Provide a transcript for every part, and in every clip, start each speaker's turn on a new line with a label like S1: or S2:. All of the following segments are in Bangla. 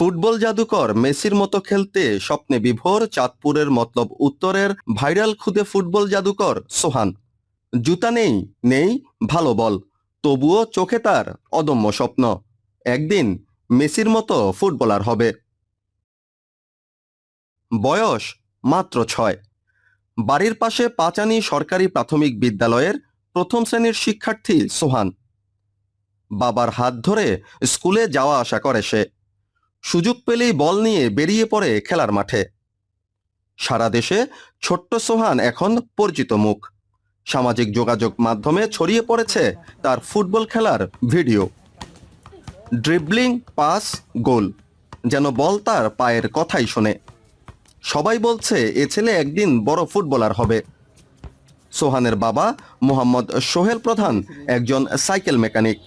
S1: ফুটবল জাদুকর মেসির মতো খেলতে স্বপ্নে বিভোর চাঁদপুরের মতলব উত্তরের ভাইরাল খুদে ফুটবল জাদুকর সোহান। জুতা নেই নেই, ভালো বল। তবুও চোখে তার অদম্য স্বপ্ন। একদিন মেসির মতো ফুটবলার হবে। বয়স মাত্র ছয়। বাড়ির পাশে পাচানি সরকারি প্রাথমিক বিদ্যালয়ের প্রথম শ্রেণির শিক্ষার্থী সোহান। বাবার হাত ধরে স্কুলে যাওয়া আসা করে সে। সুযোগ পেলেই বল নিয়ে বেরিয়ে পড়ে খেলার মাঠে। সারা দেশে ছোট্ট সোহান এখন পরিচিত মুখ। সামাজিক যোগাযোগ মাধ্যমে ছড়িয়ে পড়েছে তার ফুটবল খেলার ভিডিও। ড্রিবলিং, পাস, গোল, যেন বল তার পায়ের কথাই শোনে। সবাই বলছে, এ ছেলে একদিন বড় ফুটবলার হবে। সোহানের বাবা মোহাম্মদ সোহেল প্রধান একজন সাইকেল মেকানিক।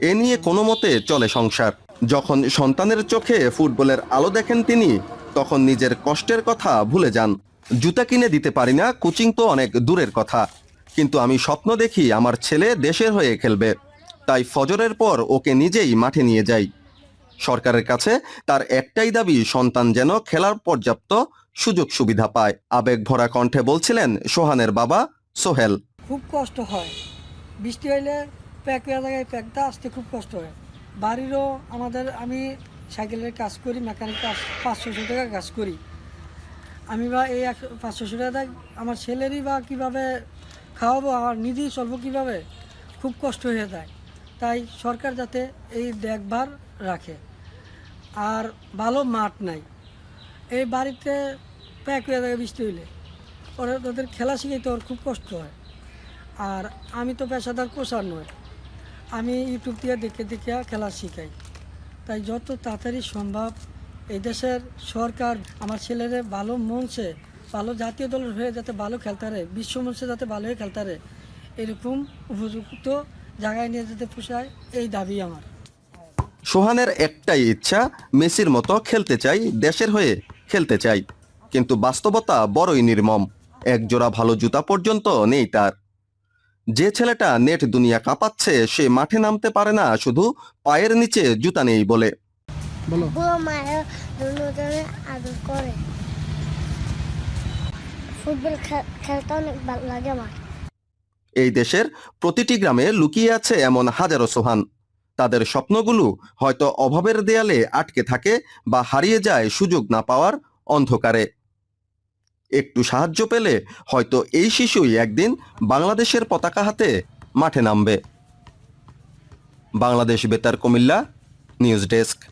S1: এ নিয়ে কোনো মতে চলে সংসার। যখন সন্তানের চোখে ফুটবলের আলো দেখেন তিনি, তখন নিজের কষ্টের কথা ভুলে যান। জুতা কিনে দিতে পারি না, কোচিং তো অনেক দূরের কথা। কিন্তু আমি স্বপ্ন দেখি আমার ছেলে দেশের হয়ে খেলবে। তাই ফজরের পর ওকে নিজেই মাঠে নিয়ে যাই। সরকারের কাছে তার একটাই দাবি, সন্তান যেন খেলার পর্যাপ্ত সুযোগ সুবিধা পায়। আবেগ ভরা কণ্ঠে বলছিলেন সোহানের বাবা সোহেল।
S2: খুব কষ্ট হয়। বৃষ্টি হইলে প্যাক জায়গায় প্যাকটা আসতে খুব কষ্ট হয়। বাড়িরও আমাদের, আমি সাইকেলের কাজ করি, মেকানিক কাজ পাঁচশোশো টাকা কাজ করি। আমি বা এই পাঁচশোশো টাকা আমার ছেলেরই বা কীভাবে খাওয়াবো, আর নিজেই চলবো কীভাবে, খুব কষ্ট হয়ে যায়। তাই সরকার যাতে এই দেখভাল রাখে। আর ভালো মাঠ নাই। এই বাড়িতে প্যাক হয়ে যায় বৃষ্টি হইলে। ওরা ওদের খেলা শিখাইতে ওর খুব কষ্ট হয়। আর আমি তো পেশাদার কোচার নয় আমি ইউটিউব থেকে দেখে দেখে খেলা শিখাই। তাই যত তাড়াতাড়ি সম্ভব এই দেশের সরকার আমার ছেলেদের ভালো মঞ্চে, ভালো জাতীয় দলের হয়ে যাতে ভালো খেলতে পারে, বিশ্ব মঞ্চে যাতে ভালো হয়ে খেলতে পারে, এরকম উপযুক্ত জায়গায় নিয়ে যেতে পোষায় এই দাবি আমার।
S1: সোহানের একটাই ইচ্ছা, মেসির মতো খেলতে চাই, দেশের হয়ে খেলতে চাই। কিন্তু বাস্তবতা বড়ই নির্মম। এক জোড়া ভালো জুতা পর্যন্ত নেই তার। যে ছেলেটা নেট দুনিয়া কাঁপাচ্ছে সে মাঠে নামতে পারে না শুধু পায়ের নিচে জুতা নেই বলে। এই দেশের প্রতিটি গ্রামে লুকিয়ে আছে এমন হাজারো সোহান। তাদের স্বপ্নগুলো হয়তো অভাবের দেয়ালে আটকে থাকে বা হারিয়ে যায় সুযোগ না পাওয়ার অন্ধকারে। একটু সাহায্য পেলে হয়তো এই শিশুই একদিন বাংলাদেশের পতাকা হাতে মাঠে নামবে। বাংলাদেশ বেতার কুমিল্লা, নিউজ ডেস্ক।